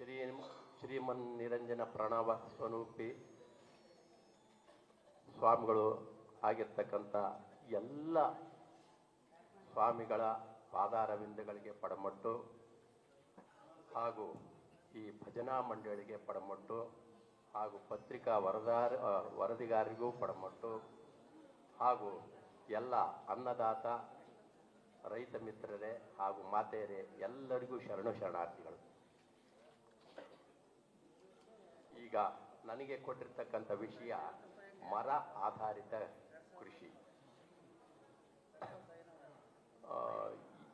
ಶ್ರೀ ಶ್ರೀಮನ್ ನಿರಂಜನ ಪ್ರಣವ ಸ್ವರೂಪಿ ಸ್ವಾಮಿಗಳು ಆಗಿರ್ತಕ್ಕಂಥ ಎಲ್ಲ ಸ್ವಾಮಿಗಳ ಪಾದಾರವಿಂದಗಳಿಗೆ ಪಡಮಟ್ಟು ಹಾಗೂ ಈ ಭಜನಾ ಮಂಡಳಿಗೆ ಪಡಮಟ್ಟು ಹಾಗೂ ಪತ್ರಿಕಾ ವರದಾರ ವರದಿಗಾರರಿಗೂ ಪಡಮಟ್ಟು ಹಾಗೂ ಎಲ್ಲ ಅನ್ನದಾತ, ರೈತ ಮಿತ್ರರೇ ಹಾಗೂ ಮಾತೆಯರೇ ಎಲ್ಲರಿಗೂ ಶರಣು ಶರಣಾರ್ಥಿಗಳು. ಈಗ ನನಗೆ ಕೊಟ್ಟಿರ್ತಕ್ಕಂಥ ವಿಷಯ ಮರ ಆಧಾರಿತ ಕೃಷಿ.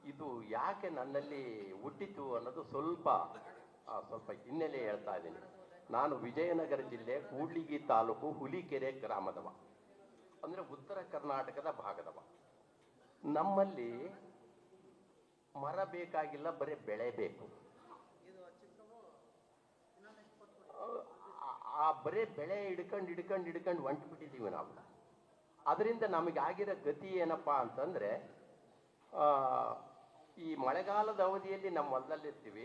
ಇದು ಯಾಕೆ ನನ್ನಲ್ಲಿ ಹುಟ್ಟಿತು ಅನ್ನೋದು ಸ್ವಲ್ಪ ಸ್ವಲ್ಪ ಹಿನ್ನೆಲೆ ಹೇಳ್ತಾ ಇದ್ದೀನಿ. ನಾನು ವಿಜಯನಗರ ಜಿಲ್ಲೆ ಕೂಡ್ಲಿಗಿ ತಾಲೂಕು ಹುಲಿಕೆರೆ ಗ್ರಾಮದವ. ಅಂದ್ರೆ ಉತ್ತರ ಕರ್ನಾಟಕದ ಭಾಗದವ. ನಮ್ಮಲ್ಲಿ ಮರ ಬೇಕಾಗಿಲ್ಲ, ಬರೀ ಬೆಳೆ ಬೇಕು ಆ- ಆ ಬರೇ ಬೆಳೆ ಹಿಡ್ಕೊಂಡು ಹಿಡ್ಕೊಂಡು ಹಿಡ್ಕೊಂಡು ಹೊಂಟು ಬಿಟ್ಟಿದ್ದೀವಿ ನಾವು ಅದರಿಂದ ನಮಗೆ ಆಗಿರೋ ಗತಿ ಏನಪ್ಪ ಅಂತಂದರೆ ಈ ಮಳೆಗಾಲದ ಅವಧಿಯಲ್ಲಿ ನಮ್ಮ ಹೊಲದಲ್ಲಿರ್ತೀವಿ.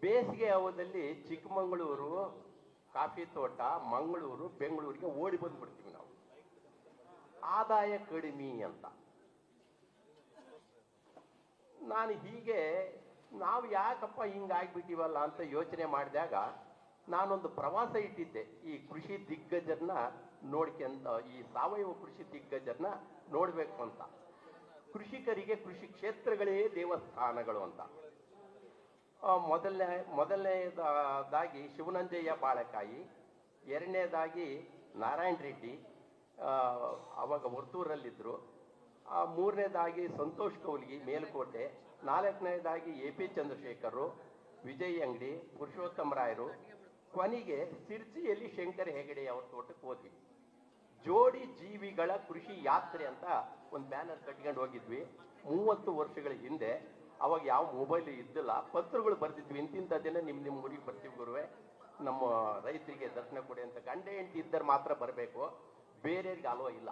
ಬೇಸಿಗೆ ಅವಧಿಯಲ್ಲಿ ಚಿಕ್ಕಮಗಳೂರು, ಕಾಫಿ ತೋಟ, ಮಂಗಳೂರು, ಬೆಂಗಳೂರಿಗೆ ಓಡಿ ಬಂದ್ಬಿಡ್ತೀವಿ ನಾವು. ಆದಾಯ ಕಡಿಮೆ ಅಂತ. ನಾನು ಹೀಗೆ, ನಾವು ಯಾಕಪ್ಪ ಹಿಂಗಾಗ್ಬಿಟ್ಟಿವಲ್ಲ ಅಂತ ಯೋಚನೆ ಮಾಡಿದಾಗ ನಾನೊಂದು ಪ್ರವಾಸ ಇಟ್ಟಿದ್ದೆ. ಈ ಕೃಷಿ ದಿಗ್ಗಜರನ್ನ ನೋಡ್ಕೊಂತ ಈ ಸಾವಯವ ಕೃಷಿ ದಿಗ್ಗಜರನ್ನ ನೋಡ್ಬೇಕು ಅಂತ. ಕೃಷಿಕರಿಗೆ ಕೃಷಿ ಕ್ಷೇತ್ರಗಳೇ ದೇವಸ್ಥಾನಗಳು ಅಂತ. ಮೊದಲನೇ ಮೊದಲನೇದಾಗಿ ಶಿವನಂಜಯ್ಯ ಬಾಳೆಕಾಯಿ ಎರಡನೇದಾಗಿ ನಾರಾಯಣ ರೆಡ್ಡಿ ಅವಾಗ ವರ್ತೂರಲ್ಲಿದ್ದರು ಆ, ಮೂರನೇದಾಗಿ ಸಂತೋಷ್ ಕೌಲ್ಗಿ ಮೇಲ್ಕೋಟೆ ನಾಲ್ಕನೇದಾಗಿ ಎ ಪಿ ಚಂದ್ರಶೇಖರು ವಿಜಯ್ ಅಂಗಡಿ ಪುರುಷೋತ್ತಮ ರಾಯರು ಕೊನೆಗೆ ಸಿರ್ಸಿಯಲ್ಲಿ ಶಂಕರ್ ಹೆಗಡೆ ಅವ್ರ ತೋಟಕ್ಕೆ ಹೋದ್ವಿ. ಜೋಡಿ ಜೀವಿಗಳ ಕೃಷಿ ಯಾತ್ರೆ ಅಂತ ಒಂದು ಬ್ಯಾನರ್ ಕಟ್ಕೊಂಡು ಹೋಗಿದ್ವಿ. ಮೂವತ್ತು ವರ್ಷಗಳ ಹಿಂದೆ, ಅವಾಗ ಯಾವ ಮೊಬೈಲ್ ಇದ್ದಿಲ್ಲ, ಪತ್ರಗಳು ಬರ್ತಿದ್ವಿ ಇಂತಿಂಥದ್ದೆಲ್ಲ ನಿಮ್ಮ ನಿಮ್ಮ ಊರಿಗೆ ಬರ್ತೀವಿ ಗುರುವೆ. ನಮ್ಮ ರೈತರಿಗೆ ದರ್ಶನ ಕೊಡಿ ಅಂತ ಗಂಡ ಹೆಂಡತಿ ಇದ್ದರೆ ಮಾತ್ರ ಬರಬೇಕು. ಬೇರೆಯವ್ರಿಗೆ ಅಲೋ ಇಲ್ಲ.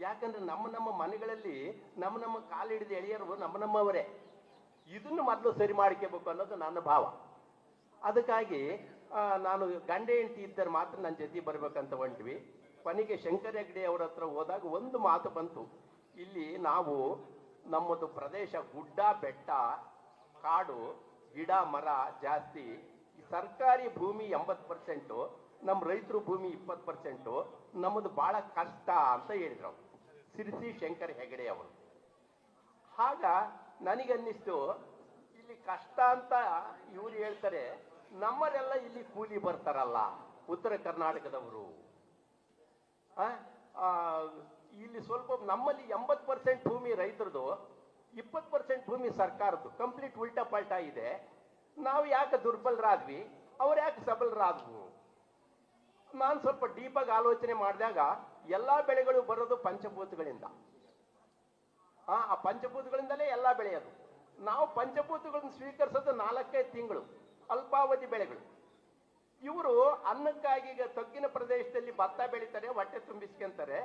ಯಾಕಂದ್ರೆ ನಮ್ಮ ನಮ್ಮ ಮನೆಗಳಲ್ಲಿ ನಮ್ಮ ನಮ್ಮ ಕಾಲು ಹಿಡಿದು ಎಳೆಯರು ನಮ್ಮ ನಮ್ಮವರೇ. ಇದನ್ನು ಮೊದಲು ಸರಿ ಮಾಡ್ಕೋಬೇಕು ಅನ್ನೋದು ನನ್ನ ಭಾವ. ಅದಕ್ಕಾಗಿ ನಾನು ಗಂಡ ಹೆಂಡತಿ ಇದ್ದರೆ ಮಾತ್ರ ನನ್ನ ಜೊತೆ ಬರಬೇಕಂತ ಹೊಂಟ್ವಿ. ಕೊನೆಗೆ ಶಂಕರ ಹೆಗ್ಡೆ ಅವ್ರ ಹತ್ರ ಹೋದಾಗ ಒಂದು ಮಾತು ಬಂತು. ಇಲ್ಲಿ ನಾವು ನಮ್ಮದು ಪ್ರದೇಶ ಗುಡ್ಡ, ಬೆಟ್ಟ, ಕಾಡು, ಗಿಡ, ಮರ ಜಾಸ್ತಿ. ಸರ್ಕಾರಿ ಭೂಮಿ ಎಂಬತ್ತು ಪರ್ಸೆಂಟು, ನಮ್ಮ ರೈತರು ಭೂಮಿ ಇಪ್ಪತ್ತು ಪರ್ಸೆಂಟು, ನಮ್ಮದು ಭಾಳ ಕಷ್ಟ ಅಂತ ಹೇಳಿದ್ರು. ಸಿರಿಸಿ ಶಂಕರ್ ಹೆಗಡೆ ಅವರು. ಆಗ ನನಗನ್ನಿಸ್ತು, ಇಲ್ಲಿ ಕಷ್ಟ ಅಂತ ಇವ್ರು ಹೇಳ್ತಾರೆ ನಮ್ಮರೆಲ್ಲ ಇಲ್ಲಿ ಕೂಲಿ ಬರ್ತಾರಲ್ಲ ಉತ್ತರ ಕರ್ನಾಟಕದವರು. ಇಲ್ಲಿ ಸ್ವಲ್ಪ ನಮ್ಮಲ್ಲಿ ಎಂಬತ್ತು ಪರ್ಸೆಂಟ್ ಭೂಮಿ ರೈತರದು, ಇಪ್ಪತ್ತು ಪರ್ಸೆಂಟ್ ಭೂಮಿ ಸರ್ಕಾರದ್ದು, ಕಂಪ್ಲೀಟ್ ಉಲ್ಟಾ ಪಲ್ಟಾ ಇದೆ. ನಾವು ಯಾಕೆ ದುರ್ಬಲರಾದ್ವಿ? ಅವ್ರು ಯಾಕೆ ಸಬಲರಾದ್ವು? ನಾನು ಸ್ವಲ್ಪ ಡೀಪಾಗಿ ಆಲೋಚನೆ ಮಾಡಿದಾಗ ಎಲ್ಲ ಬೆಳೆಗಳು ಬರೋದು ಪಂಚಭೂತಗಳಿಂದ. ಆ ಪಂಚಭೂತಗಳಿಂದಲೇ ಎಲ್ಲ ಬೆಳೆಯೋದು. ನಾವು ಪಂಚಭೂತಗಳನ್ನು ಸ್ವೀಕರಿಸೋದು ನಾಲ್ಕೈದು ತಿಂಗಳು. ಅಲ್ಪಾವಧಿ ಬೆಳೆಗಳು. ಇವರು ಅನ್ನಕ್ಕಾಗಿ ಈಗ ತಗ್ಗಿನ ಪ್ರದೇಶದಲ್ಲಿ ಭತ್ತ ಬೆಳೀತಾರೆ, ಹೊಟ್ಟೆ ತುಂಬಿಸ್ಕೊಂತಾರೆ.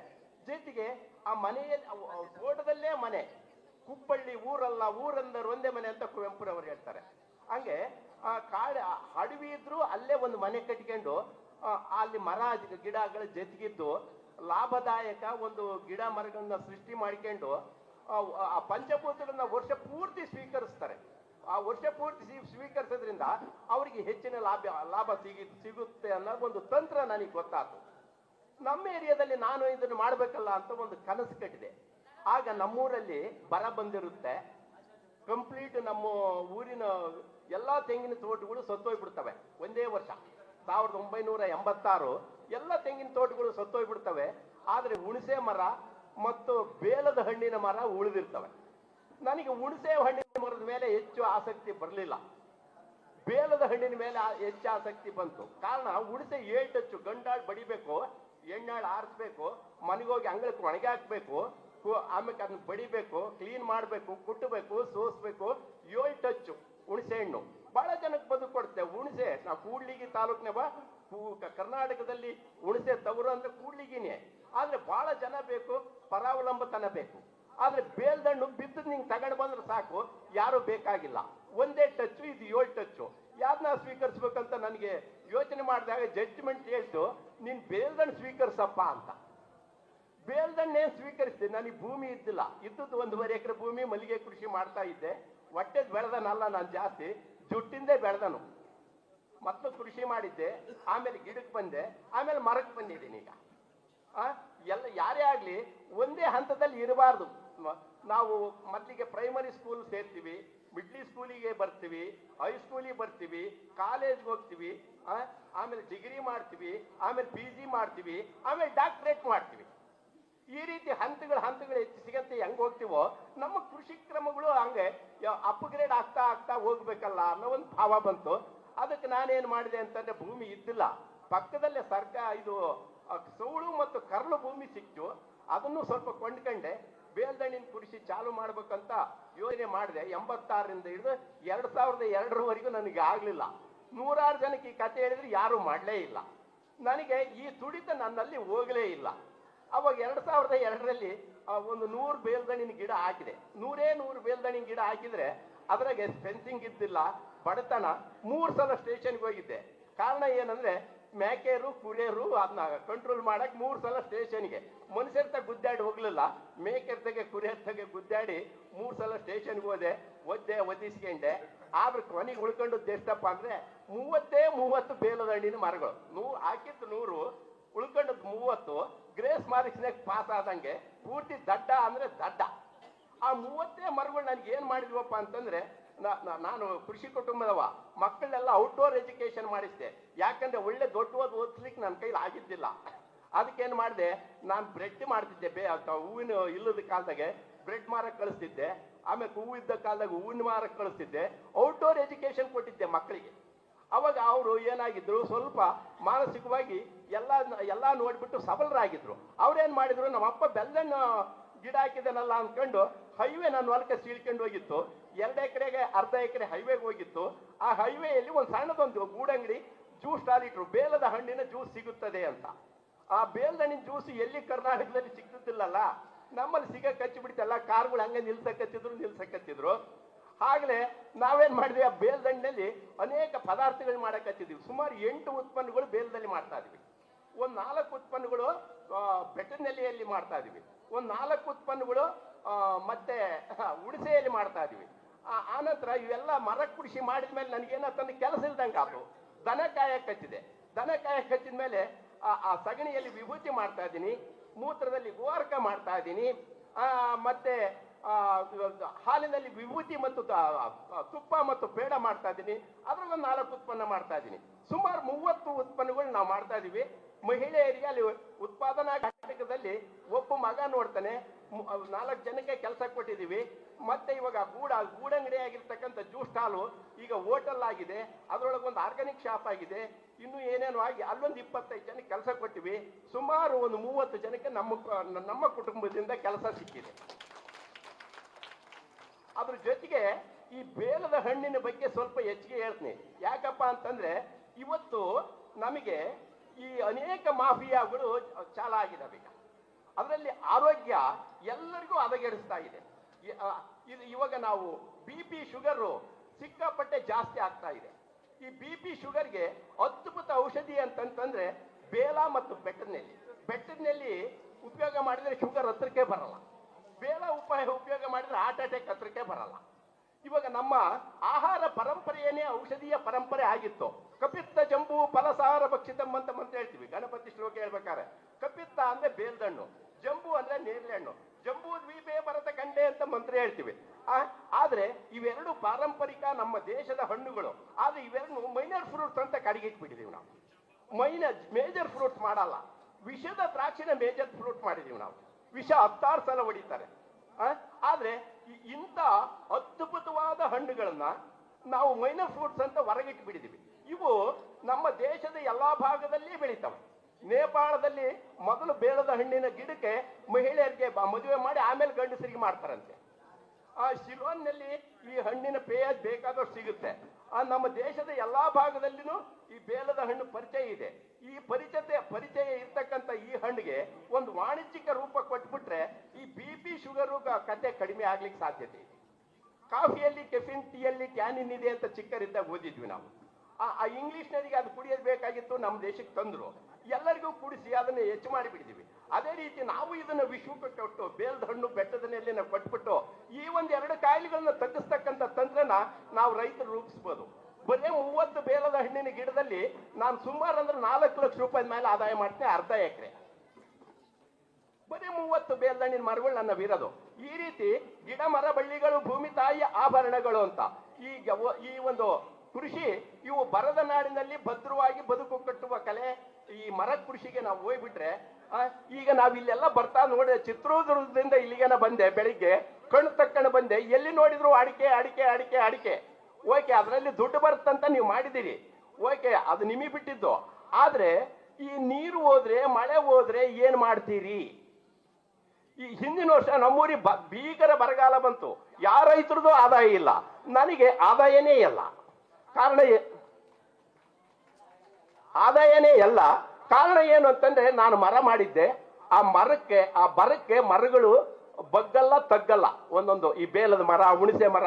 ಜೊತೆಗೆ ಆ ಮನೆಯಲ್ಲಿ ತೋಟದಲ್ಲೇ ಮನೆ. ಕುಪ್ಪಳ್ಳಿ ಊರಲ್ಲ ಊರಂದರು ಒಂದೇ ಮನೆ ಅಂತ ಕುವೆಂಪುರವರು ಹೇಳ್ತಾರೆ. ಹಂಗೆ, ಆ ಕಾಡು ಅಡವಿ ಇದ್ರು ಅಲ್ಲೇ ಒಂದು ಮನೆ ಕಟ್ಕೊಂಡು ಅಲ್ಲಿ ಮರ ಗಿಡಗಳ ಜೊತೆಗಿದ್ದು ಲಾಭದಾಯಕ ಒಂದು ಗಿಡ ಮರಗಳನ್ನ ಸೃಷ್ಟಿ ಮಾಡ್ಕೊಂಡು ಆ ಪಂಚಭೂತಗಳನ್ನ ವರ್ಷ ಪೂರ್ತಿ ಸ್ವೀಕರಿಸ್ತಾರೆ. ಆ ವರ್ಷ ಪೂರ್ತಿ ಸ್ವೀ- ಸ್ವೀಕರಿಸೋದ್ರಿಂದ ಅವರಿಗೆ ಹೆಚ್ಚಿನ ಲಾಭ ಲಾಭ ಸಿಗಿ, ಸಿಗುತ್ತೆ ಅನ್ನೋ ಒಂದು ತಂತ್ರ ನನಗೆ ಗೊತ್ತಾಯ್ತು ನಮ್ಮ ಏರಿಯಾದಲ್ಲಿ ನಾನು ಇದನ್ನು ಮಾಡಬೇಕಲ್ಲ ಅಂತ ಒಂದು ಕನಸು ಕಟ್ಟಿದೆ. ಆಗ ನಮ್ಮೂರಲ್ಲಿ ಬರ ಬಂದಿರುತ್ತೆ. ಕಂಪ್ಲೀಟ್ ನಮ್ಮ ಊರಿನ ಎಲ್ಲಾ ತೆಂಗಿನ ತೋಟಗಳು ಸತ್ತೋಗ್ಬಿಡ್ತವೆ ಒಂದೇ ವರ್ಷ. ಸಾವಿರದ ಒಂಬೈನೂರ ಎಂಬತ್ತಾರು ಎಲ್ಲ ತೆಂಗಿನ ತೋಟಗಳು ಸತ್ತೋಗ್ಬಿಡ್ತವೆ. ಆದರೆ ಹುಣಸೆ ಮರ ಮತ್ತು ಬೇಲದ ಹಣ್ಣಿನ ಮರ ಉಳಿದಿರ್ತವೆ. ನನಗೆ ಹುಣಸೆ ಹಣ್ಣಿನ ಮರದ ಮೇಲೆ ಹೆಚ್ಚು ಆಸಕ್ತಿ ಬರಲಿಲ್ಲ. ಬೇಲದ ಹಣ್ಣಿನ ಮೇಲೆ ಹೆಚ್ಚು ಆಸಕ್ತಿ ಬಂತು. ಕಾರಣ ಹುಣಸೆ ಏಟಚ್ಚು ಗಂಡಾಳು ಬಡಿಬೇಕು ಎಣ್ಣಾಳ್ ಆರಿಸ್ಬೇಕು, ಮನೆಗೋಗಿ ಅಂಗಳಕ್ಕೆ ಒಣಗಿ ಹಾಕ್ಬೇಕು ಆಮೇಲೆ ಅದನ್ನ ಬಡಿಬೇಕು ಕ್ಲೀನ್ ಮಾಡಬೇಕು ಕುಟ್ಟಬೇಕು ಸೋಸ್ಬೇಕು ಏಳು ಟಚ್ಚು ಹುಣಸೆ ಹಣ್ಣು. ಬಹಳ ಜನಕ್ಕೆ ಬದುಕು ಕೊಡುತ್ತೆ ಹುಣಸೆ ನಾವು ಕೂಡ್ಲಿಗಿ ತಾಲೂಕ್ನವ ಕರ್ನಾಟಕದಲ್ಲಿ ಹುಣಸೆ ತವರು ಅಂದ್ರೆ ಕೂಡ್ಲಿಗಿನೇ. ಆದ್ರೆ ಬಹಳ ಜನ ಬೇಕು, ಪರಾವಲಂಬತನ ಬೇಕು. ಆದ್ರೆ ಬೇಲ್ದಣ್ಣು ಬಿದ್ದು ನಿಂಗೆ ತಗೊಂಡು ಬಂದ್ರೆ ಸಾಕು, ಯಾರು ಬೇಕಾಗಿಲ್ಲ. ಒಂದೇ ಟಚ್ ಇದು ಏಳು ಟಚ್ಚು. ಯಾರನ್ನ ಸ್ವೀಕರಿಸ್ಬೇಕಂತ ನನಗೆ ಯೋಚನೆ ಮಾಡಿದಾಗ ಜಡ್ಜ್ಮೆಂಟ್ ಹೇಳ್ತು, ನೀನ್ ಬೇಲ್ದಣ್ಣು ಸ್ವೀಕರಿಸಪ್ಪ ಅಂತ. ಬೇಲ್ದಣ್ಣೆ ಸ್ವೀಕರಿಸಿದೆ? ನನಗೆ ಭೂಮಿ ಇದ್ದಿಲ್ಲ. ಇದ್ದದ್ದು ಒಂದೂವರೆ ಎಕರೆ ಭೂಮಿ, ಮಲ್ಲಿಗೆ ಕೃಷಿ ಮಾಡ್ತಾ ಇದ್ದೆ. ಹೊಟ್ಟೆದ್ ಬೆಳೆದನಲ್ಲ ನಾನು ಜಾಸ್ತಿ, ಜುಟ್ಟಿಂದೇ ಬೆಳೆದನು. ಮತ್ತೆ ಕೃಷಿ ಮಾಡಿದ್ದೆ, ಆಮೇಲೆ ಗಿಡಕ್ಕೆ ಬಂದೆ, ಆಮೇಲೆ ಮರಕ್ಕೆ ಬಂದಿದ್ದೀನಿ ಈಗ. ಎಲ್ಲ ಯಾರೇ ಆಗಲಿ ಒಂದೇ ಹಂತದಲ್ಲಿ ಇರಬಾರ್ದು. ನಾವು ಮೊದಲಿಗೆ ಪ್ರೈಮರಿ ಸ್ಕೂಲ್ ಸೇರ್ತೀವಿ ಮಿಡ್ಲಿ ಸ್ಕೂಲಿಗೆ ಬರ್ತೀವಿ ಹೈಸ್ಕೂಲಿಗೆ ಬರ್ತೀವಿ ಕಾಲೇಜ್ಗೆ ಹೋಗ್ತೀವಿ ಆಮೇಲೆ ಡಿಗ್ರಿ ಮಾಡ್ತೀವಿ, ಆಮೇಲೆ ಪಿ ಜಿ ಮಾಡ್ತೀವಿ, ಆಮೇಲೆ ಡಾಕ್ಟ್ರೇಟ್ ಮಾಡ್ತೀವಿ. ಈ ರೀತಿ ಹಂತಗಳು ಹಂತಗಳು ಸಿಗತ್ತೆ ಹೆಂಗ್ ಹೋಗ್ತೀವೋ, ನಮ್ಮ ಕೃಷಿ ಕ್ರಮಗಳು ಹಂಗೆ ಅಪ್ಗ್ರೇಡ್ ಆಗ್ತಾ ಆಗ್ತಾ ಹೋಗ್ಬೇಕಲ್ಲ ಅನ್ನೋ ಒಂದು ಭಾವ ಬಂತು. ಅದಕ್ಕೆ ನಾನೇನು ಮಾಡಿದೆ ಅಂತಂದ್ರೆ ಭೂಮಿ ಇದ್ದಿಲ್ಲ. ಪಕ್ಕದಲ್ಲೇ ಸರ್ಕಾರ ಇದು ಸೌಳು ಮತ್ತು ಕರ್ಲು ಭೂಮಿ ಸಿಕ್ತು ಅದನ್ನು ಸ್ವಲ್ಪ ಕೊಂಡ್ಕೊಂಡೆ. ಬೇಲ್ದಣ್ಣಿನ ಕೃಷಿ ಚಾಲು ಮಾಡ್ಬೇಕಂತ ಯೋಜನೆ ಮಾಡಿದೆ. ಎಂಬತ್ತಾರರಿಂದ ಹಿಡಿದು ಎರಡ್ ಸಾವಿರದ ಎರಡರವರೆಗೂ ನನಗೆ ಆಗ್ಲಿಲ್ಲ. ನೂರಾರು ಜನಕ್ಕೆ ಈ ಕತೆ ಹೇಳಿದ್ರೆ ಯಾರು ಮಾಡಲೇ ಇಲ್ಲ. ನನಗೆ ಈ ತುಡಿತ ನನ್ನಲ್ಲಿ ಹೋಗಲೇ ಇಲ್ಲ. ಅವಾಗ ಎರಡ್ ಸಾವಿರದ ಎರಡರಲ್ಲಿ ಒಂದು ನೂರು ಬೇಲ್ದಣ್ಣಿನ ಗಿಡ ಹಾಕಿದೆ. ನೂರೇ ನೂರು ಬೇಲ್ದಣ್ಣಿನ ಗಿಡ ಹಾಕಿದ್ರೆ ಅದ್ರಾಗೆ ಫೆನ್ಸಿಂಗ್ ಇದ್ದಿಲ್ಲ, ಬಡತನ. ಮೂರು ಸಲ ಸ್ಟೇಷನ್ಗೆ ಹೋಗಿದ್ದೆ. ಕಾರಣ ಏನಂದ್ರೆ ಮೇಕೆರು ಕುರಿಯರು ಅದನ್ನ ಕಂಟ್ರೋಲ್ ಮಾಡಕ್ ಮೂರು ಸಲ ಸ್ಟೇಷನ್ಗೆ ಮನುಷ್ಯರ ತಗ ಗುದ್ದಾಡಿ ಹೋಗ್ಲಿಲ್ಲ. ಮೇಕೆರ್ ತಗೆ ಕುರಿಯರ್ ತಗೆ ಗುದ್ದಾಡಿ ಮೂರು ಸಲ ಸ್ಟೇಷನ್ಗೆ ಹೋದೆ. ಒದ್ದೆ, ಒದಿಸ್ಕೊಂಡೆ. ಆದ್ರೆ ಕೊನೆಗೆ ಉಳ್ಕೊಂಡದ್ದು ಎಷ್ಟಪ್ಪ ಅಂದ್ರೆ ಮೂವತ್ತೇ ಮೂವತ್ತು ಬೇಲದಣ್ಣಿನ ಮರಗಳು. ನೂ ಹಾಕಿದ್ದು ನೂರು ಉಳ್ಕೊಂಡದ್ದು ಮೂವತ್ತು. ಗ್ರೇಸ್ ಮಾರ್ಕ್ಸ್ನಾಗ ಪಾಸ್ ಆದಂಗೆ ಪೂರ್ತಿ ದಡ್ಡ ಅಂದ್ರೆ ದಡ್ಡ. ಆ ಮೂವತ್ತೇ ಮರಗಳು ನನಗೆ ಏನ್ ಮಾಡಿದ್ವಪ್ಪ ಅಂತಂದ್ರೆ ನಾನು ಕೃಷಿ ಕುಟುಂಬದವ, ಮಕ್ಕಳನ್ನೆಲ್ಲ ಔಟ್ಡೋರ್ ಎಜುಕೇಶನ್ ಮಾಡಿಸಿದೆ. ಯಾಕಂದ್ರೆ ಒಳ್ಳೆ ದೊಡ್ಡ ಓದ್ ಓದಿಸ್ಲಿಕ್ಕೆ ನನ್ನ ಕೈಲಿ ಆಗಿದ್ದಿಲ್ಲ. ಅದಕ್ಕೇನ್ ಮಾಡಿದೆ, ನಾನು ಬ್ರೆಡ್ ಮಾಡ್ತಿದ್ದೆ, ಬೇ ಹೂವಿನ ಇಲ್ಲದ ಕಾಲದಾಗೆ ಬ್ರೆಡ್ ಮಾರಕ್ಕೆ ಕಳಿಸ್ತಿದ್ದೆ. ಆಮೇಲೆ ಹೂವು ಇದ್ದ ಕಾಲದಾಗ ಹೂವಿನ ಮಾರಕ್ ಕಳಿಸ್ತಿದ್ದೆ. ಔಟ್ಡೋರ್ ಎಜುಕೇಶನ್ ಕೊಟ್ಟಿದ್ದೆ ಮಕ್ಕಳಿಗೆ. ಅವಾಗ ಅವರು ಏನಾಗಿದ್ರು, ಸ್ವಲ್ಪ ಮಾನಸಿಕವಾಗಿ ಎಲ್ಲ ಎಲ್ಲ ನೋಡ್ಬಿಟ್ಟು ಸಬಲರಾಗಿದ್ರು. ಅವ್ರೇನ್ ಮಾಡಿದ್ರು, ನಮ್ಮಪ್ಪ ಬೆಲ್ಲನ್ನು ಗಿಡ ಹಾಕಿದನಲ್ಲ ಅಂದ್ಕೊಂಡು ಹೈವೇ ನನ್ನ ಹೊಲಕ್ಕೆ ಸೀಳ್ಕೊಂಡು ಹೋಗಿತ್ತು. ಎರಡು ಎಕರೆಗೆ ಅರ್ಧ ಎಕರೆ ಹೈವೇಗೆ ಹೋಗಿತ್ತು. ಆ ಹೈವೇಯಲ್ಲಿ ಒಂದು ಸಣ್ಣದೊಂದು ಗೂಡಂಗಡಿ ಜ್ಯೂಸ್ ಸ್ಟಾಲ್ ಇಟ್ರು. ಬೇಲದ ಹಣ್ಣಿನ ಜ್ಯೂಸ್ ಸಿಗುತ್ತದೆ ಅಂತ. ಆ ಬೇಲದ ಹಣ್ಣಿನ ಜ್ಯೂಸ್ ಎಲ್ಲಿ ಕರ್ನಾಟಕದಲ್ಲಿ ಸಿಗ್ತಿಲ್ಲಲ್ಲ ನಮ್ಮಲ್ಲಿ ಸಿಗಕ್ಕೆ ಹಚ್ಚಿಬಿಡ್ತಲ್ಲ ಕಾರ್ಗಳು ಹಂಗೆ ನಿಲ್ಸಕತ್ತಿದ್ರು ನಿಲ್ಸಕತ್ತಿದ್ರು. ಆಗ್ಲೇ ನಾವೇನ್ ಮಾಡಿದ್ವಿ? ಆ ಬೇಲ್ದಂಡಿನಲ್ಲಿ ಅನೇಕ ಪದಾರ್ಥಗಳು ಮಾಡಕ್ ಹಚ್ಚಿದ್ವಿ ಸುಮಾರು ಎಂಟು ಉತ್ಪನ್ನಗಳು ಬೇಲ್ದಲ್ಲಿ ಮಾಡ್ತಾ ಇದ್ವಿ. ಒಂದ್ ನಾಲ್ಕು ಉತ್ಪನ್ನಗಳು ಆ, ನೆಲೆಯಲ್ಲಿ ಮಾಡ್ತಾ ಇದ್ವಿ. ಒಂದ್ ನಾಲ್ಕು ಉತ್ಪನ್ನಗಳು ಮತ್ತೆ ಉಡಿಸೆಯಲ್ಲಿ ಮಾಡ್ತಾ ಇದೀವಿ. ಆನಂತರ ಇವೆಲ್ಲ ಮರ ಕೃಷಿ ಮಾಡಿದ ಮೇಲೆ ನನಗೇನಂತಂದ್ರೆ ಕೆಲಸ ಇಲ್ದಂಗೆ ಆತು. ದನ ಕಾಯಕ್ಕೆ ಹಚ್ಚಿದೆ ದನ ಕಾಯಕ್ಕೆ ಮೇಲೆ ಆ ಆ ಸಗಣಿಯಲ್ಲಿ ವಿಭೂತಿ ಮಾಡ್ತಾ ಇದ್ದೀನಿ. ಮೂತ್ರದಲ್ಲಿ ಗೋರ್ಕ ಮಾಡ್ತಾ ಇದ್ದೀನಿ. ಆ, ಮತ್ತೆ ಆ, ಹಾಲಿನಲ್ಲಿ ವಿಭೂತಿ ಮತ್ತು ತುಪ್ಪ ಮತ್ತು ಪೇಡ ಮಾಡ್ತಾ ಇದ್ದೀನಿ. ಅದರಲ್ಲೂ ನಾಲ್ಕು ಉತ್ಪನ್ನ ಮಾಡ್ತಾ ಇದ್ದೀನಿ. ಸುಮಾರು ಮೂವತ್ತು ಉತ್ಪನ್ನಗಳು ನಾವು ಮಾಡ್ತಾ ಇದ್ದೀವಿ. ಮಹಿಳೆಯರಿಗೆ ಅಲ್ಲಿ ಉತ್ಪಾದನಾ ಘಟಕದಲ್ಲಿ ಒಬ್ಬ ಮಗ ನೋಡ್ತಾನೆ ನಾಲ್ಕು ಜನಕ್ಕೆ ಕೆಲಸ ಕೊಟ್ಟಿದ್ದೀವಿ ಮತ್ತೆ ಇವಾಗ ಗೂಡ ಗೂಡಂಗಡಿ ಆಗಿರ್ತಕ್ಕಂಥ ಜ್ಯೂಸ್ ಸ್ಟಾಲು ಈಗ ಹೋಟೆಲ್ ಆಗಿದೆ ಅದರೊಳಗೆ ಒಂದು ಆರ್ಗಾನಿಕ್ ಶಾಪ್ ಆಗಿದೆ, ಇನ್ನು ಏನೇನೋ ಆಗಿ ಅಲ್ಲೊಂದು ಇಪ್ಪತ್ತೈದು ಜನಕ್ಕೆ ಕೆಲಸ ಕೊಟ್ಟಿವಿ, ಸುಮಾರು ಒಂದು ಮೂವತ್ತು ಜನಕ್ಕೆ ನಮ್ಮ ನಮ್ಮ ಕುಟುಂಬದಿಂದ ಕೆಲಸ ಸಿಕ್ಕಿದೆ. ಅದ್ರ ಜೊತೆಗೆ ಈ ಬೇಲದ ಹಣ್ಣಿನ ಬಗ್ಗೆ ಸ್ವಲ್ಪ ಹೆಚ್ಚಿಗೆ ಹೇಳ್ತೀನಿ. ಯಾಕಪ್ಪ ಅಂತಂದ್ರೆ, ಇವತ್ತು ನಮಗೆ ಈ ಅನೇಕ ಮಾಫಿಯಾಗಳು ಚಾಲ ಆಗಿದಾವೆ ಈಗ ಅದರಲ್ಲಿ ಆರೋಗ್ಯ ಎಲ್ಲರಿಗೂ ಹದಗೆಡಿಸ್ತಾ ಇದೆ. ಇದು ಇವಾಗ ನಾವು ಬಿ ಪಿ ಶುಗರು ಸಿಕ್ಕಾಪಟ್ಟೆ ಜಾಸ್ತಿ ಆಗ್ತಾ ಇದೆ. ಈ ಬಿ ಪಿ ಶುಗರ್ಗೆ ಅದ್ಭುತ ಔಷಧಿ ಅಂತಂತಂದ್ರೆ ಬೇಲ ಮತ್ತು ಬೆಟ್ಟದಲ್ಲಿ ಬೆಟ್ಟದಲ್ಲಿ ಉಪಯೋಗ ಮಾಡಿದ್ರೆ ಶುಗರ್ ಹತ್ರಕ್ಕೆ ಬರಲ್ಲ. ಬೇಲ ಉಪಾಯ ಉಪಯೋಗ ಮಾಡಿದ್ರೆ ಹಾರ್ಟ್ ಅಟ್ಯಾಕ್ ಹತ್ರಕ್ಕೆ ಬರಲ್ಲ. ಇವಾಗ ನಮ್ಮ ಆಹಾರ ಪರಂಪರೆಯೇನೇ ಔಷಧೀಯ ಪರಂಪರೆ ಆಗಿತ್ತು. ಕಪಿತ್ತ ಜಂಬು ಫಲಸಾರ ಭಕ್ಷಿತಂ ಅಂತ ಹೇಳ್ತೀವಿ. ಗಣಪತಿ ಶ್ಲೋಕ ಹೇಳ್ಬೇಕಾರೆ ಕಪಿತ್ತ ಅಂದ್ರೆ ಬೇಲ್ದಣ್ಣು. ಜಂಬು ಅಂದ್ರೆ ನೇರಳೆ ಹಣ್ಣು ಜಂಬೂ ದ್ವೀಪೇ ಭರತ ಕಂಡೆ ಅಂತ ಮಂತ್ರ ಹೇಳ್ತೀವಿ. ಆ, ಆದ್ರೆ ಇವೆರಡು ಪಾರಂಪರಿಕ ನಮ್ಮ ದೇಶದ ಹಣ್ಣುಗಳು. ಆದ್ರೆ ಇವೆರಡು ಮೈನರ್ ಫ್ರೂಟ್ಸ್ ಅಂತ ಕಡೆಗಿಟ್ಬಿಟ್ಟಿದೀವಿ ನಾವು. ಮೈನರ್ ಮೇಜರ್ ಫ್ರೂಟ್ಸ್ ಮಾಡಲ್ಲ. ವಿಷದ ದ್ರಾಕ್ಷಿನ ಮೇಜರ್ ಫ್ರೂಟ್ ಮಾಡಿದೀವಿ ನಾವು. ವಿಷ ಹತ್ತಾರು ಸಲ ಹೊಡಿತಾರೆ? ಆದ್ರೆ ಇಂಥ ಅದ್ಭುತವಾದ ಹಣ್ಣುಗಳನ್ನ ನಾವು ಮೈನರ್ ಫ್ರೂಟ್ಸ್ ಅಂತ ಹೊರಗಿಟ್ಟು ಬಿಡಿದೀವಿ ಇವು ನಮ್ಮ ದೇಶದ ಎಲ್ಲಾ ಭಾಗದಲ್ಲಿ ಬೆಳೀತವೆ. ನೇಪಾಳದಲ್ಲಿ ಮೊದಲು ಬೇಳದ ಹಣ್ಣಿನ ಗಿಡಕ್ಕೆ ಮಹಿಳೆಯರಿಗೆ ಮದುವೆ ಮಾಡಿ ಆಮೇಲೆ ಗಂಡಸರಿಗೆ ಮಾಡ್ತಾರಂತೆ. ಆ ಶಿಲೋನ್ನಲ್ಲಿ ಈ ಹಣ್ಣಿನ ಪೇಯ ಬೇಕಾದಷ್ಟು ಸಿಗುತ್ತೆ. ಆ ನಮ್ಮ ದೇಶದ ಎಲ್ಲಾ ಭಾಗದಲ್ಲಿನೂ ಈ ಬೇಲದ ಹಣ್ಣು ಪರಿಚಯ ಇದೆ. ಈ ಪರಿಚಯ ಪರಿಚಯ ಇರ್ತಕ್ಕಂಥ ಈ ಹಣ್ಣಿಗೆ ಒಂದು ವಾಣಿಜ್ಯಿಕ ರೂಪ ಕೊಟ್ಬಿಟ್ರೆ ಈ ಬಿ ಪಿ ಶುಗರು ಕತೆ ಕಡಿಮೆ ಆಗ್ಲಿಕ್ಕೆ ಸಾಧ್ಯತೆ ಇದೆ. ಕಾಫಿಯಲ್ಲಿ ಕೆಫಿನ್, ಟೀಯಲ್ಲಿ ಕ್ಯಾನಿನ್ ಇದೆ ಅಂತ ಚಿಕ್ಕರಿಂದ ಓದಿದ್ವಿ ನಾವು. ಆ- ಇಂಗ್ಲಿಷ್ನರಿಗೆ ಅದು ಕುಡಿಯೋದು ಬೇಕಾಗಿತ್ತು, ನಮ್ಮ ದೇಶಕ್ಕೆ ತಂದ್ರು. ಎಲ್ಲರಿಗೂ ಕೂಡಿಸಿ ಅದನ್ನ ಹೆಚ್ಚು ಮಾಡಿಬಿಟ್ಟಿದ್ದೀವಿ ಅದೇ ರೀತಿ ನಾವು ಇದನ್ನ ವಿಶ್ವಕ್ಕೆ ಕೊಟ್ಟು ಬೇಲ್ದ ಹಣ್ಣು ಬೆಟ್ಟದ ಕೊಟ್ಬಿಟ್ಟು, ಈ ಒಂದ್ ಎರಡು ಕಾಯಿಲೆಗಳನ್ನ ತಗ್ಗಿಸ್ತಕ್ಕಂಥ ತಂತ್ರನ ನಾವು ರೈತರು ರೂಪಿಸ್ಬೋದು. ಬರೀ ಮೂವತ್ತು ಬೇಲದ ಹಣ್ಣಿನ ಗಿಡದಲ್ಲಿ ನಾನು ಸುಮಾರು ಅಂದ್ರೆ ನಾಲ್ಕು ಲಕ್ಷ ರೂಪಾಯಿ ಮೇಲೆ ಆದಾಯ ಮಾಡ್ತೇನೆ ಅರ್ಧ ಎಕರೆ. ಬರೀ ಮೂವತ್ತು ಬೇಲ್ದಣ್ಣಿನ ಮರಗಳು ನನ್ನ ಬೀರೋದು ಈ ರೀತಿ ಗಿಡ ಮರ ಬಳ್ಳಿಗಳು, ಭೂಮಿ ತಾಯಿಯ ಆಭರಣಗಳು ಅಂತ. ಈ ಈ ಒಂದು ಕೃಷಿ, ಇವು ಬರದ ನಾಡಿನಲ್ಲಿ ಭದ್ರವಾಗಿ ಬದುಕು ಕಟ್ಟುವ ಕಲೆ ಈ ಮರ ಕೃಷಿಗೆ ನಾವು ಹೋಗ್ಬಿಟ್ರೆ ಈಗ ನಾವು ಇಲ್ಲೆಲ್ಲ ಬರ್ತಾ ನೋಡಿ ಚಿತ್ರದುರ್ಗದಿಂದ ಇಲ್ಲಿಗೆನ ಬಂದೆ ಬೆಳಿಗ್ಗೆ, ಕಣ್ಣು ತಕ್ಕಣ ಬಂದೆ, ಎಲ್ಲಿ ನೋಡಿದ್ರು ಅಡಿಕೆ ಅಡಿಕೆ ಅಡಿಕೆ ಅಡಿಕೆ. ಓಕೆ, ಅದರಲ್ಲಿ ದುಡ್ಡು ಬರುತ್ತಂತ ನೀವು ಮಾಡಿದ್ದೀರಿ. ಓಕೆ, ಅದು ನಿಮಗೆ ಬಿಟ್ಟಿದ್ದು. ಆದ್ರೆ, ಈ ನೀರು ಹೋದ್ರೆ, ಮಳೆ ಹೋದ್ರೆ ಏನ್ ಮಾಡ್ತೀರಿ? ಈ ಹಿಂದಿನ ವರ್ಷ ನಮ್ಮೂರಿ ಬ, ಭೀಕರ ಬರಗಾಲ ಬಂತು. ಯಾರ ರೈತರದು ಆದಾಯ ಇಲ್ಲ. ನನಗೆ ಆದಾಯನೇ ಇಲ್ಲ. ಕಾರಣ ಆದಾಯನೇ ಎಲ್ಲ ಕಾರಣ ಏನು ಅಂತಂದ್ರೆ ನಾನು ಮರ ಮಾಡಿದ್ದೆ. ಆ ಮರಕ್ಕೆ, ಆ ಬರಕ್ಕೆ ಮರಗಳು ಬಗ್ಗಲ್ಲ, ತಗ್ಗಲ್ಲ. ಒಂದೊಂದು ಈ ಬೇಲದ ಮರ ಹುಣಸೆ ಮರ,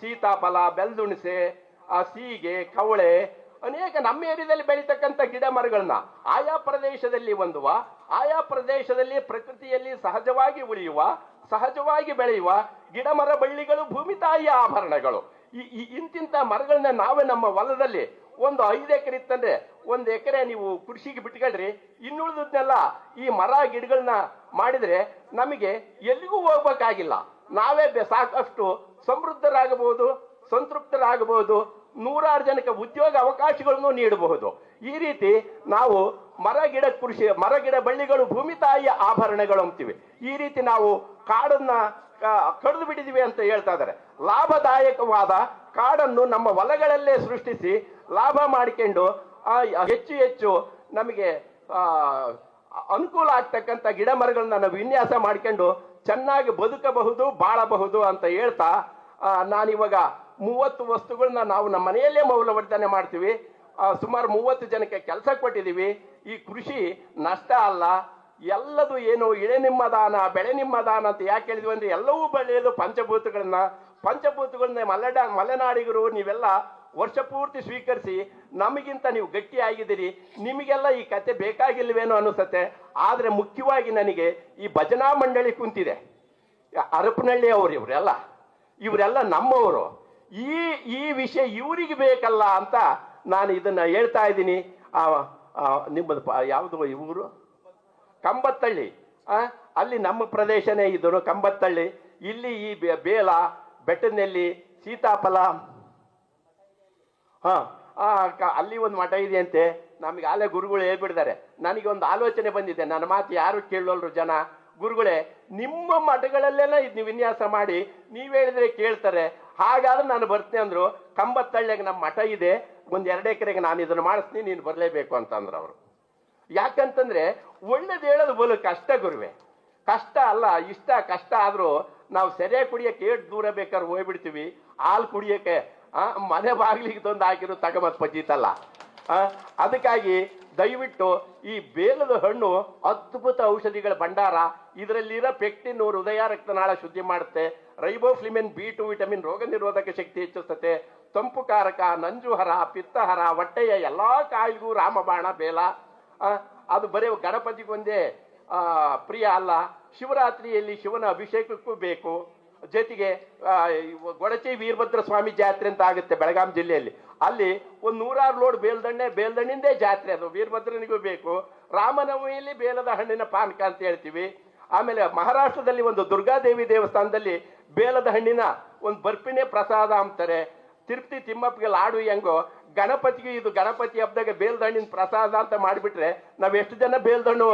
ಸೀತಾಫಲ, ಬೆಲ್ದುಣಸೆ, ಆ ಸೀಗೆ, ಕವಳೆ, ಅನೇಕ ನಮ್ಮ ಏರಿಯಾದಲ್ಲಿ ಬೆಳೀತಕ್ಕಂಥ ಗಿಡ ಮರಗಳನ್ನ ಆಯಾ ಪ್ರದೇಶದಲ್ಲಿ ಹೊಂದುವ, ಆಯಾ ಪ್ರದೇಶದಲ್ಲಿ ಪ್ರಕೃತಿಯಲ್ಲಿ ಸಹಜವಾಗಿ ಉಳಿಯುವ, ಸಹಜವಾಗಿ ಬೆಳೆಯುವ ಗಿಡ ಮರ ಬಳ್ಳಿಗಳು ಭೂಮಿ ತಾಯಿಯ ಆಭರಣಗಳು. ಈ, ಈ- ಇಂತಿಂತ ಮರಗಳನ್ನ ನಾವೇ ನಮ್ಮ ಹೊಲದಲ್ಲಿ ಒಂದು ಐದು ಎಕರೆ ಇತ್ತಂದ್ರೆ ಒಂದು ಎಕರೆ ನೀವು ಕೃಷಿಗೆ ಬಿಟ್ಕೊಳ್ರಿ ಇನ್ನುಳಿದ್ನೆಲ್ಲ ಈ ಮರ ಗಿಡಗಳನ್ನ ಮಾಡಿದ್ರೆ ನಮಗೆ ಎಲ್ಲಿಗೂ ಹೋಗ್ಬೇಕಾಗಿಲ್ಲ. ನಾವೇ ಸಾಕಷ್ಟು ಸಮೃದ್ಧರಾಗಬಹುದು, ಸಂತೃಪ್ತರಾಗಬಹುದು, ನೂರಾರು ಜನಕ್ಕೆ ಉದ್ಯೋಗ ಅವಕಾಶಗಳನ್ನು ನೀಡಬಹುದು. ಈ ರೀತಿ ನಾವು ಮರ ಗಿಡ ಕೃಷಿ, ಮರ ಗಿಡ ಬಳ್ಳಿಗಳು ಭೂಮಿ ತಾಯಿಯ ಆಭರಣಗಳು ಅಂತೀವಿ. ಈ ರೀತಿ ನಾವು ಕಾಡನ್ನ ಕಡಿದು ಬಿಡಿದಿವಿ ಅಂತ ಹೇಳ್ತಾ ಇದ್ದಾರೆ. ಲಾಭದಾಯಕವಾದ ಕಾಡನ್ನು ನಮ್ಮ ಹೊಲಗಳಲ್ಲೇ ಸೃಷ್ಟಿಸಿ ಲಾಭ ಮಾಡಿಕೊಂಡು ಹೆಚ್ಚು ಹೆಚ್ಚು ನಮಗೆ ಅನುಕೂಲ ಆಗ್ತಕ್ಕಂಥ ಗಿಡ ಮರಗಳನ್ನ ನಾವು ವಿನ್ಯಾಸ ಮಾಡ್ಕೊಂಡು ಚೆನ್ನಾಗಿ ಬದುಕಬಹುದು, ಬಾಳಬಹುದು ಅಂತ ಹೇಳ್ತಾ ನಾನಿವಾಗ ಮೂವತ್ತು ವಸ್ತುಗಳನ್ನ ನಾವು ನಮ್ಮ ಮನೆಯಲ್ಲೇ ಮೌಲ್ಯವರ್ಧನೆ ಮಾಡ್ತೀವಿ. ಸುಮಾರು ಮೂವತ್ತು ಜನಕ್ಕೆ ಕೆಲಸ ಕೊಟ್ಟಿದ್ದೀವಿ. ಈ ಕೃಷಿ ನಷ್ಟ ಅಲ್ಲ. ಎಲ್ಲದು ಏನು ಇಳೆ ನಿಮ್ಮ ದಾನ ಬೆಳೆ ನಿಮ್ಮ ದಾನ ಅಂತ ಯಾಕೆ ಹೇಳಿದ್ವಿ ಅಂದರೆ ಎಲ್ಲವೂ ಬೆಳೆಯೋದು ಪಂಚಭೂತಗಳನ್ನ ಪಂಚಭೂತಗಳನ್ನ ಮಲೆಡ ಮಲೆನಾಡಿಗರು ನೀವೆಲ್ಲ ವರ್ಷ ಪೂರ್ತಿ ಸ್ವೀಕರಿಸಿ ನಮಗಿಂತ ನೀವು ಗಟ್ಟಿ ಆಗಿದ್ದೀರಿ ನಿಮಗೆಲ್ಲ ಈ ಕತೆ ಬೇಕಾಗಿಲ್ವೇನೋ ಅನಿಸುತ್ತೆ. ಆದರೆ ಮುಖ್ಯವಾಗಿ ನನಗೆ ಈ ಭಜನಾ ಮಂಡಳಿ ಕುಂತಿದೆ. ಅರಪನಹಳ್ಳಿ ಅವರು ಇವರೆಲ್ಲ ಇವರೆಲ್ಲ ನಮ್ಮವರು. ಈ ಈ ವಿಷಯ ಇವರಿಗೆ ಬೇಕಲ್ಲ ಅಂತ ನಾನು ಇದನ್ನು ಹೇಳ್ತಾ ಇದ್ದೀನಿ. ನಿಮ್ಮದು ಯಾವುದು ಊರು? ಕಂಬತ್ತಳ್ಳಿ. ಅಲ್ಲಿ ನಮ್ಮ ಪ್ರದೇಶನೇ ಇದ್ದರು ಕಂಬತ್ತಳ್ಳಿ. ಇಲ್ಲಿ ಈ ಬೇಲ ಬೆಟ್ಟನಲ್ಲಿ ಸೀತಾಫಲ ಹಾ ಆ, ಅಲ್ಲಿ ಒಂದು ಮಠ ಇದೆ ಅಂತೆ ನಮಗೆ ಆಲೆ ಗುರುಗಳು ಹೇಳ್ಬಿಡ್ತಾರೆ. ನನಗೆ ಒಂದು ಆಲೋಚನೆ ಬಂದಿದೆ. ನನ್ನ ಮಾತು ಯಾರು ಕೇಳೋಲ್ರು ಜನ? ಗುರುಗಳೇ ನಿಮ್ಮ ಮಠಗಳಲ್ಲೆಲ್ಲ ಇದು ವಿನ್ಯಾಸ ಮಾಡಿ ನೀವ್ ಹೇಳಿದ್ರೆ ಕೇಳ್ತಾರೆ. ಹಾಗಾದ್ರೆ ನಾನು ಬರ್ತೀನಿ ಅಂದ್ರು ಕಂಬತ್ತಳ್ಳಿಗೆ ನಮ್ಮ ಮಠ ಇದೆ. ಒಂದ್ ಎರಡು ಎಕರೆಗೆ ನಾನು ಇದನ್ನ ಮಾಡಿಸ್ತೀನಿ ನೀನು ಬರಲೇಬೇಕು ಅಂತಂದ್ರು ಅವರು. ಯಾಕಂತಂದ್ರೆ ಒಳ್ಳೇದು ಹೇಳೋದು ಬಲು ಕಷ್ಟ ಗುರುವೆ. ಕಷ್ಟ ಅಲ್ಲ ಇಷ್ಟ ಕಷ್ಟ ಆದ್ರೂ ನಾವು ಸೆರೆ ಕುಡಿಯಕ್ಕೆ ಏಟ್ ದೂರ ಬೇಕಾದ್ರೆ ಹೋಗ್ಬಿಡ್ತೀವಿ. ಹಾಲು ಕುಡಿಯಕ್ಕೆ ಆ, ಮನೆ ಬಾಗಿಲಿಗೆ ತಂದು ಹಾಕಿರೋ ತಗಮತ್ ಪಜೀತಲ್ಲ ಅದಕ್ಕಾಗಿ ದಯವಿಟ್ಟು ಈ ಬೇಲದ ಹಣ್ಣು ಅದ್ಭುತ ಔಷಧಿಗಳ ಭಂಡಾರ ಇದರಲ್ಲಿರೋ ಪೆಕ್ಟಿನ್ ಹೃದಯ ರಕ್ತನಾಳ ಶುದ್ಧಿ ಮಾಡುತ್ತೆ. ರೈಬೋಫ್ಲಿಮಿನ್ ಬಿ ಟು ವಿಟಮಿನ್ ರೋಗ ನಿರೋಧಕ ಶಕ್ತಿ ಹೆಚ್ಚಿಸುತ್ತೆ. ತಂಪುಕಾರಕ ನಂಜುಹರ ಪಿತ್ತಹರ ಹೊಟ್ಟೆಯ ಎಲ್ಲಾ ಕಾಯಿಗೂ ರಾಮಬಾಣ ಬೇಲ. ಅದು ಬರೀ ಗಣಪತಿಗೊಂದೇ ಪ್ರಿಯ ಅಲ್ಲ. ಶಿವರಾತ್ರಿಯಲ್ಲಿ ಶಿವನ ಅಭಿಷೇಕಕ್ಕೂ ಬೇಕು. ಜೊತೆಗೆ ಗೊಡಚಿ ವೀರಭದ್ರ ಸ್ವಾಮಿ ಜಾತ್ರೆ ಅಂತ ಆಗುತ್ತೆ ಬೆಳಗಾಂ ಜಿಲ್ಲೆಯಲ್ಲಿ. ಅಲ್ಲಿ ಒಂದು ನೂರಾರು ಲೋಡ್ ಬೇಲ್ದಣ್ಣೆ ಬೇಲ್ದಣ್ಣಿಂದೇ ಜಾತ್ರೆ ಅದು. ವೀರಭದ್ರನಿಗೂ ಬೇಕು. ರಾಮನವಮಿಯಲ್ಲಿ ಬೇಲದ ಹಣ್ಣಿನ ಪಾನಕ ಅಂತ ಹೇಳ್ತೀವಿ. ಆಮೇಲೆ ಮಹಾರಾಷ್ಟ್ರದಲ್ಲಿ ಒಂದು ದುರ್ಗಾದೇವಿ ದೇವಸ್ಥಾನದಲ್ಲಿ ಬೇಲದ ಹಣ್ಣಿನ ಒಂದು ಬರ್ಪಿನೇ ಪ್ರಸಾದ ಅಂತಾರೆ. ತಿರುಪತಿ ತಿಮ್ಮಪ್ಪಗೆ ಲಾಡು ಹೆಂಗೋ, ಗಣಪತಿಗೆ ಇದು ಗಣಪತಿ ಹಬ್ಬದಾಗ ಬೇಲ್ದಣ್ಣಿನ ಪ್ರಸಾದ ಅಂತ ಮಾಡಿಬಿಟ್ರೆ ನಾವು ಎಷ್ಟು ಜನ ಬೇಲ್ದಣ್ಣು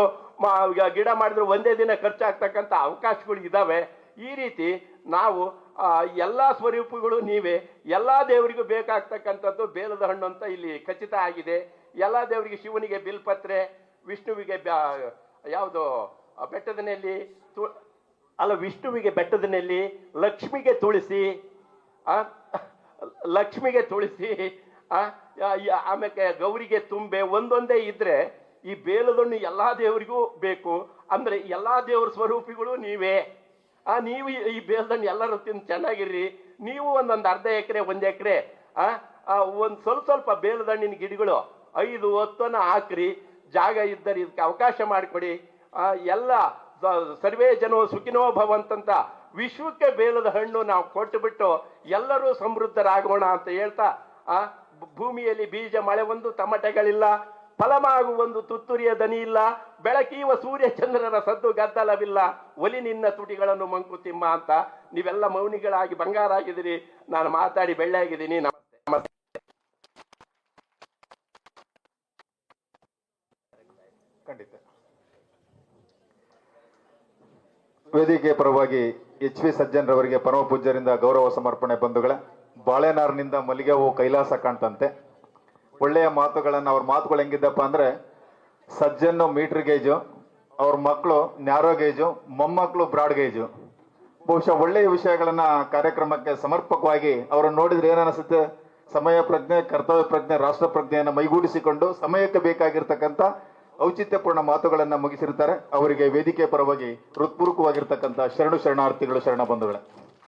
ಗಿಡ ಮಾಡಿದ್ರು ಒಂದೇ ದಿನ ಖರ್ಚಾಗ್ತಕ್ಕಂಥ ಅವಕಾಶಗಳು ಇದ್ದಾವೆ ಈ ರೀತಿ ನಾವು ಎಲ್ಲ ಸ್ವರೂಪಗಳು ನೀವೇ. ಎಲ್ಲ ದೇವರಿಗೂ ಬೇಕಾಗ್ತಕ್ಕಂಥದ್ದು ಬೇಲದ ಹಣ್ಣು ಅಂತ ಇಲ್ಲಿ ಖಚಿತ ಆಗಿದೆ. ಎಲ್ಲ ದೇವರಿಗೆ ಶಿವನಿಗೆ ಬಿಲ್ಪತ್ರೆ, ವಿಷ್ಣುವಿಗೆ ಯಾವುದು ಬೆಟ್ಟದನಲ್ಲಿ ಬೆಟ್ಟದ ನೆಲ್ಲಿ ತು- ಅಲ್ಲ, ವಿಷ್ಣುವಿಗೆ ಬೆಟ್ಟದ ನೆಲ್ಲಿ ಲಕ್ಷ್ಮಿಗೆ ತುಳಸಿ ಲಕ್ಷ್ಮಿಗೆ ತುಳಸಿ ಆಮೇಲೆ ಗೌರಿಗೆ ತುಂಬೆ, ಒಂದೊಂದೇ ಇದ್ರೆ ಈ ಬೇಲದಣ್ಣು ಎಲ್ಲಾ ದೇವರಿಗೂ ಬೇಕು. ಅಂದ್ರೆ ಎಲ್ಲಾ ದೇವರ ಸ್ವರೂಪಿಗಳು ನೀವೇ. ಆ, ನೀವು ಈ- ಬೇಲ್ದಣ್ಣು ಎಲ್ಲರೂ ತಿಂದು ಚೆನ್ನಾಗಿರ್ರಿ. ನೀವು ಒಂದೊಂದು ಅರ್ಧ ಎಕರೆ, ಒಂದು ಎಕರೆ, ಆ ಒಂದು ಸ್ವಲ್ಪ ಸ್ವಲ್ಪ ಬೇಲದಣ್ಣಿನ ಗಿಡಗಳು ಐದು ಹೊತ್ತನ ಹಾಕ್ರಿ. ಜಾಗ ಇದ್ದರೆ ಇದಕ್ಕೆ ಅವಕಾಶ ಮಾಡಿಕೊಡಿ. ಎಲ್ಲ ಸರ್ವೇ ಜನೋ ಸುಖಿನೋ ಭವಂತಂತ ವಿಶ್ವಕ್ಕೆ ಬೇಲದ ಹಣ್ಣು ನಾವು ಕೊಟ್ಟುಬಿಟ್ಟು ಎಲ್ಲರೂ ಸಮೃದ್ಧರಾಗೋಣ ಅಂತ ಹೇಳ್ತಾ, ಆ, ಭೂಮಿಯಲ್ಲಿ ಬೀಜ, ಮಳೆ ಒಂದು ತಮಟೆಗಳಿಲ್ಲ. ಫಲಮಾಗು ಒಂದು ತುತ್ತುರಿಯ ದನಿ ಇಲ್ಲ, ಬೆಳಕೀವ ಸೂರ್ಯ ಚಂದ್ರರ ಸದ್ದು ಗದ್ದಲವಿಲ್ಲ. ಒಲಿ ನಿನ್ನ ತುಟಿಗಳನ್ನು ಮಂಕುತಿಮ್ಮ ಅಂತ ನೀವೆಲ್ಲ ಮೌನಿಗಳಾಗಿ ಬಂಗಾರ ಆಗಿದ್ದೀರಿ. ನಾನು ಮಾತಾಡಿ ಬೆಳ್ಳೆಯಾಗಿದ್ದೀನಿ ನಮಸ್ತೆ ನಮಸ್ತೆ. ಖಂಡಿತ. ವೇದಿಕೆ ಪರವಾಗಿ ಎಚ್ ವಿ ಸಜ್ಜನ್ರವರಿಗೆ ಪರಮ ಪೂಜ್ಯರಿಂದ ಗೌರವ ಸಮರ್ಪಣೆ ಬಂಧುಗಳ, ಬಾಳೆನಾರ್ನಿಂದ ಮಲ್ಲಿಗೆ ಹೂ ಕೈಲಾಸ ಕಾಣ್ತಂತೆ. ಒಳ್ಳೆಯ ಮಾತುಗಳನ್ನು ಅವ್ರ ಮಾತುಗಳು ಹೆಂಗಿದ್ದಪ್ಪ ಅಂದರೆ ಸಜ್ಜನ್ನು ಮೀಟ್ರ್ ಗೇಜು, ಅವ್ರ ಮಕ್ಕಳು ನ್ಯಾರೋ ಗೇಜು ಮೊಮ್ಮಕ್ಕಳು ಬ್ರಾಡ್ ಗೇಜು. ಬಹುಶಃ ಒಳ್ಳೆಯ ವಿಷಯಗಳನ್ನು ಕಾರ್ಯಕ್ರಮಕ್ಕೆ ಸಮರ್ಪಕವಾಗಿ ಅವರನ್ನು ನೋಡಿದ್ರೆ ಏನನ್ನಿಸುತ್ತೆ? ಸಮಯ ಪ್ರಜ್ಞೆ, ಕರ್ತವ್ಯ ಪ್ರಜ್ಞೆ, ರಾಷ್ಟ್ರ ಪ್ರಜ್ಞೆಯನ್ನು ಮೈಗೂಡಿಸಿಕೊಂಡು ಸಮಯಕ್ಕೆ ಬೇಕಾಗಿರ್ತಕ್ಕಂಥ ಔಚಿತ್ಯಪೂರ್ಣ ಮಾತುಗಳನ್ನು ಮುಗಿಸಿರ್ತಾರೆ. ಅವರಿಗೆ ವೇದಿಕೆ ಪರವಾಗಿ ಹೃತ್ಪೂರ್ವಕವಾಗಿರ್ತಕ್ಕಂಥ ಶರಣು ಶರಣಾರ್ಥಿಗಳು, ಶರಣ ಬಂಧುಗಳೇ.